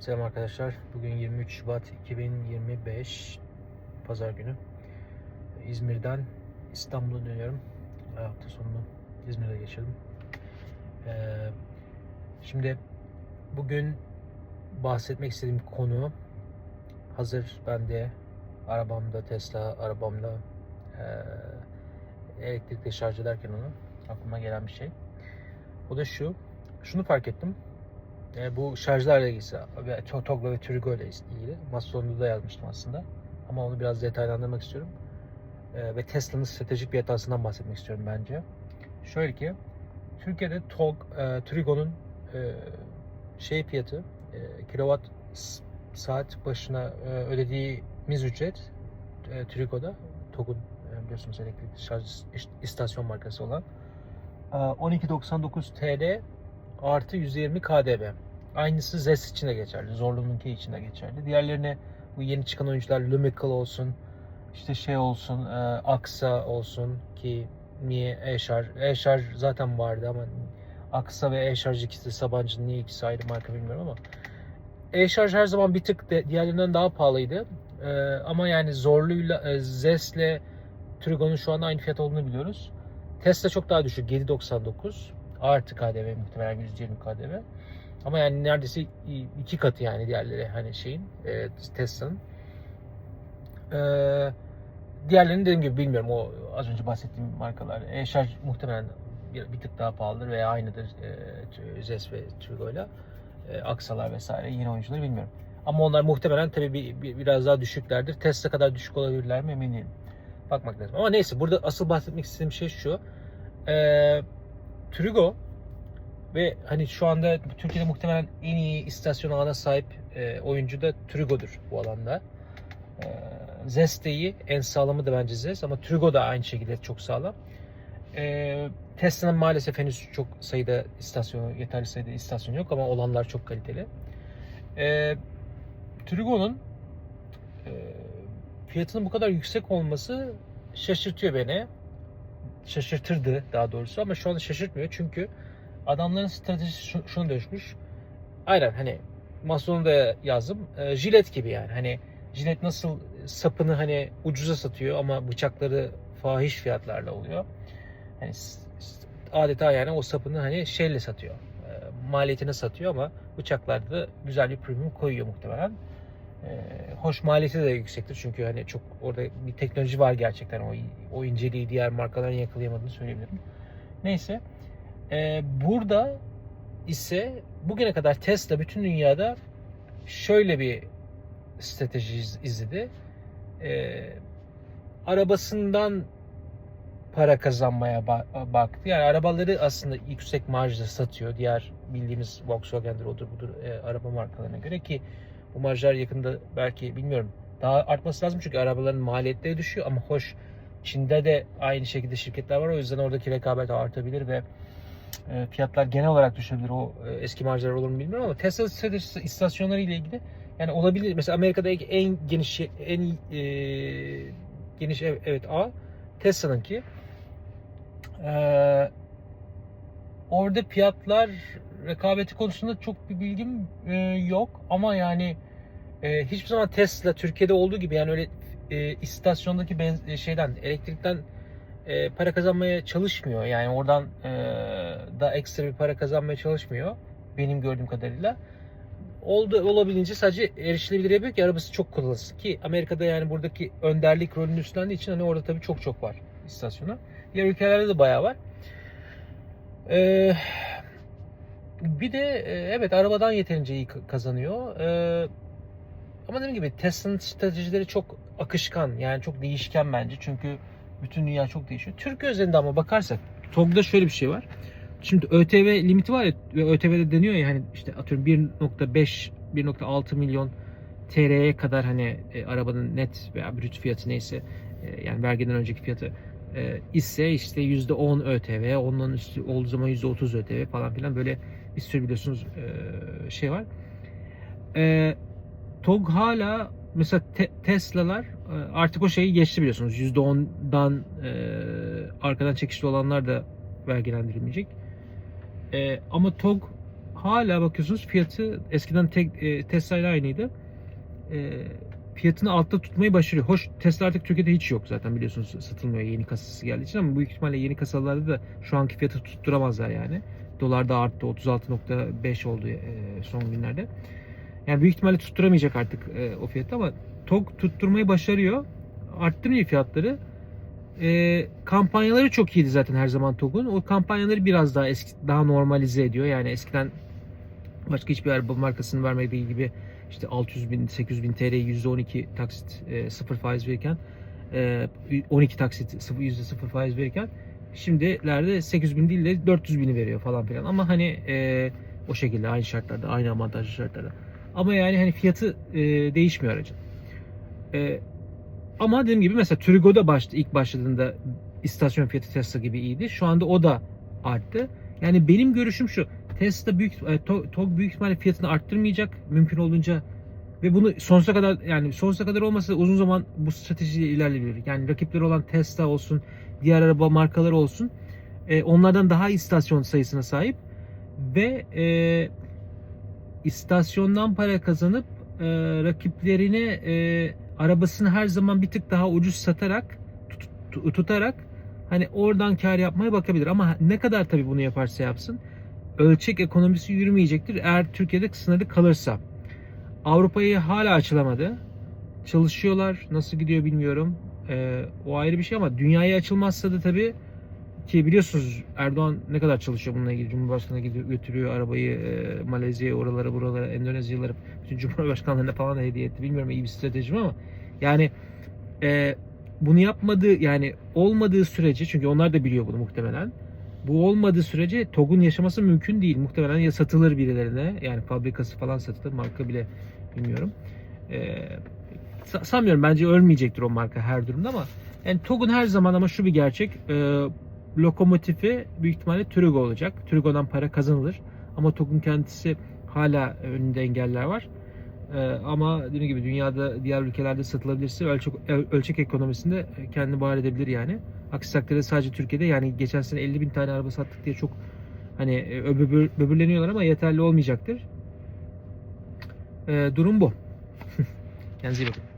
Selam arkadaşlar. Bugün 23 Şubat 2025 Pazar günü. İzmir'den İstanbul'a dönüyorum. Hafta sonunu İzmir'de geçirdim. Ee, şimdi bugün bahsetmek istediğim konu hazır bende arabamda Tesla arabamda ee, elektrikli şarj ederken onu aklıma gelen bir şey. O da şu. Şunu fark ettim. E, bu şarjlarla ilgili ve Togla ve Turigo ile ilgili. Masa da yazmıştım aslında. Ama onu biraz detaylandırmak istiyorum. E, ve Tesla'nın stratejik bir hatasından bahsetmek istiyorum bence. Şöyle ki Türkiye'de Tog, e, Turigo'nun e, şey fiyatı e, kilowatt saat başına e, ödediğimiz ücret e, Turigo'da Tog'un e, biliyorsunuz elektrikli şarj ist- istasyon markası olan e, 12.99 TL artı 120 KDV. Aynısı ZES için de geçerli. Zorlu'nunki için de geçerli. Diğerlerine bu yeni çıkan oyuncular Lumical olsun, işte şey olsun, e, Aksa olsun ki niye E-Şarj, E-Şarj zaten vardı ama Aksa ve E-Şarj ikisi Sabancı'nın niye ikisi ayrı marka bilmiyorum ama E-Şarj her zaman bir tık de, diğerlerinden daha pahalıydı. E, ama yani Zorlu'yla, e, ZES'le Trigo'nun şu anda aynı fiyat olduğunu biliyoruz. Tesla çok daha düşük 7.99 artı KDV muhtemelen 120 KDV. Ama yani neredeyse iki katı yani diğerleri hani şeyin e, Tesla'nın. E, diğerlerini dediğim gibi bilmiyorum o az önce bahsettiğim markalar. E-şarj muhtemelen bir, bir tık daha pahalıdır veya aynıdır e, Zes ve Turgo'yla. E, Aksalar vesaire yeni oyuncuları bilmiyorum. Ama onlar muhtemelen tabii bir, bir- biraz daha düşüklerdir. Tesla kadar düşük olabilirler mi emin değilim. Bakmak lazım. Ama neyse burada asıl bahsetmek istediğim şey şu. Eee Trigo ve hani şu anda Türkiye'de muhtemelen en iyi istasyon ağına sahip e, oyuncu da Trigo'dur bu alanda. E, Zest de iyi. En sağlamı da bence Zest ama Trigo da aynı şekilde çok sağlam. E, Tesla'nın maalesef henüz çok sayıda istasyonu, yeterli sayıda istasyon yok ama olanlar çok kaliteli. E, Trigo'nun e, fiyatının bu kadar yüksek olması şaşırtıyor beni şaşırtırdı daha doğrusu ama şu anda şaşırtmıyor çünkü adamların stratejisi şu- şuna dönüşmüş. Aynen hani Mason'u da yazdım. E, jilet gibi yani. Hani jilet nasıl sapını hani ucuza satıyor ama bıçakları fahiş fiyatlarla oluyor. Hani adeta yani o sapını hani şeyle satıyor. E, maliyetine satıyor ama bıçaklarda da güzel bir premium koyuyor muhtemelen. E, hoş maliyeti de yüksektir çünkü hani çok orada bir teknoloji var gerçekten o o inceliği diğer markaların yakalayamadığını söyleyebilirim. Neyse e, burada ise bugüne kadar Tesla bütün dünyada şöyle bir strateji iz- izledi. E, arabasından para kazanmaya ba- baktı. Yani arabaları aslında yüksek marjla satıyor. Diğer bildiğimiz Volkswagen'dir odur budur e, araba markalarına göre ki bu marjlar yakında belki bilmiyorum daha artması lazım çünkü arabaların maliyetleri düşüyor ama hoş Çin'de de aynı şekilde şirketler var o yüzden oradaki rekabet artabilir ve e, fiyatlar genel olarak düşebilir. O e, eski marjlar olur mu bilmiyorum ama Tesla istasyonları ile ilgili yani olabilir. Mesela Amerika'da en geniş en e, geniş ev- evet A Tesla'nınki. Ee, orada fiyatlar rekabeti konusunda çok bir bilgim e, yok ama yani e, hiçbir zaman Tesla Türkiye'de olduğu gibi yani öyle e, istasyondaki benz- e, şeyden elektrikten e, para kazanmaya çalışmıyor. Yani oradan e, da ekstra bir para kazanmaya çalışmıyor benim gördüğüm kadarıyla. Oldu olabildiğince sadece erişilebilir yapıyor ki arabası çok kullanılsın ki Amerika'da yani buradaki önderlik rolünü üstlendiği için hani orada tabii çok çok var istasyonu. Diğer ülkelerde de bayağı var. Ee, bir de e, evet arabadan yeterince iyi kazanıyor. Ee, ama dediğim gibi Tesla'nın stratejileri çok akışkan yani çok değişken bence çünkü bütün dünya çok değişiyor. Türkiye özelinde ama bakarsak TOG'da şöyle bir şey var. Şimdi ÖTV limiti var ya ve ÖTV'de deniyor ya hani işte atıyorum 1.5 1.6 milyon TL'ye kadar hani e, arabanın net veya brüt fiyatı neyse e, yani vergiden önceki fiyatı e, ise işte %10 ÖTV, ondan üstü olduğu zaman %30 ÖTV falan filan böyle bir sürü biliyorsunuz e, şey var. E, TOG hala mesela te- Tesla'lar e, artık o şeyi geçti biliyorsunuz. %10'dan e, arkadan çekişli olanlar da vergilendirilmeyecek. E, ama TOG hala bakıyorsunuz fiyatı eskiden tek, e, Tesla ile aynıydı. E, fiyatını altta tutmayı başarıyor. Hoş Tesla artık Türkiye'de hiç yok zaten biliyorsunuz satılmıyor yeni kasası geldiği için ama büyük ihtimalle yeni kasalarda da şu anki fiyatı tutturamazlar yani. Dolar da arttı 36.5 oldu e, son günlerde. Yani büyük ihtimalle tutturamayacak artık e, o fiyatı ama TOG tutturmayı başarıyor. Arttırıyor fiyatları. E, kampanyaları çok iyiydi zaten her zaman TOG'un. O kampanyaları biraz daha eski daha normalize ediyor. Yani eskiden başka hiçbir araba markasının vermediği gibi işte 600 bin, 800 bin TL %12 taksit e, sıfır faiz verirken e, 12 taksit sıfır- %0 faiz verirken şimdilerde 800 bin değil de 400 bini veriyor falan filan. Ama hani e, o şekilde aynı şartlarda, aynı avantajlı şartlarda. Ama yani hani fiyatı e, değişmiyor aracın. E, ama dediğim gibi mesela Turigo'da başta ilk başladığında istasyon fiyatı Tesla gibi iyiydi. Şu anda o da arttı. Yani benim görüşüm şu. Tesla büyük e, To- TOG büyük ihtimalle fiyatını arttırmayacak mümkün olduğunca ve bunu sonsuza kadar yani sonsuza kadar olmasa uzun zaman bu stratejiyle ilerleyebilir. Yani rakipleri olan Tesla olsun, diğer araba markaları olsun. e, onlardan daha istasyon sayısına sahip ve e, istasyondan para kazanıp e, rakiplerine e, arabasını her zaman bir tık daha ucuz satarak tut- tutarak hani oradan kar yapmaya bakabilir ama ne kadar tabii bunu yaparsa yapsın ölçek ekonomisi yürümeyecektir eğer Türkiye'de sınırlı kalırsa. Avrupa'yı hala açılamadı. Çalışıyorlar. Nasıl gidiyor bilmiyorum. Ee, o ayrı bir şey ama dünyaya açılmazsa da tabii ki biliyorsunuz Erdoğan ne kadar çalışıyor bununla ilgili. Cumhurbaşkanı gidiyor, götürüyor arabayı e, Malezya'ya, oralara, buralara, Endonezyalara, bütün Cumhurbaşkanlarına falan hediye etti. Bilmiyorum iyi bir strateji mi ama yani e, bunu yapmadığı yani olmadığı sürece çünkü onlar da biliyor bunu muhtemelen. Bu olmadığı sürece TOG'un yaşaması mümkün değil. Muhtemelen ya satılır birilerine yani fabrikası falan satılır marka bile bilmiyorum. Ee, sa- sanmıyorum bence ölmeyecektir o marka her durumda ama yani TOG'un her zaman ama şu bir gerçek e, lokomotifi büyük ihtimalle Turigo olacak. Turigo'dan para kazanılır ama TOG'un kendisi hala önünde engeller var. Ee, ama dediğim gibi dünyada diğer ülkelerde satılabilirse ölçek, ölçek ekonomisinde kendini var edebilir yani. Aksi takdirde sadece Türkiye'de yani geçen sene 50 bin tane araba sattık diye çok hani e, öbür, böbürleniyorlar ama yeterli olmayacaktır. Ee, durum bu. Kendinize iyi bakın.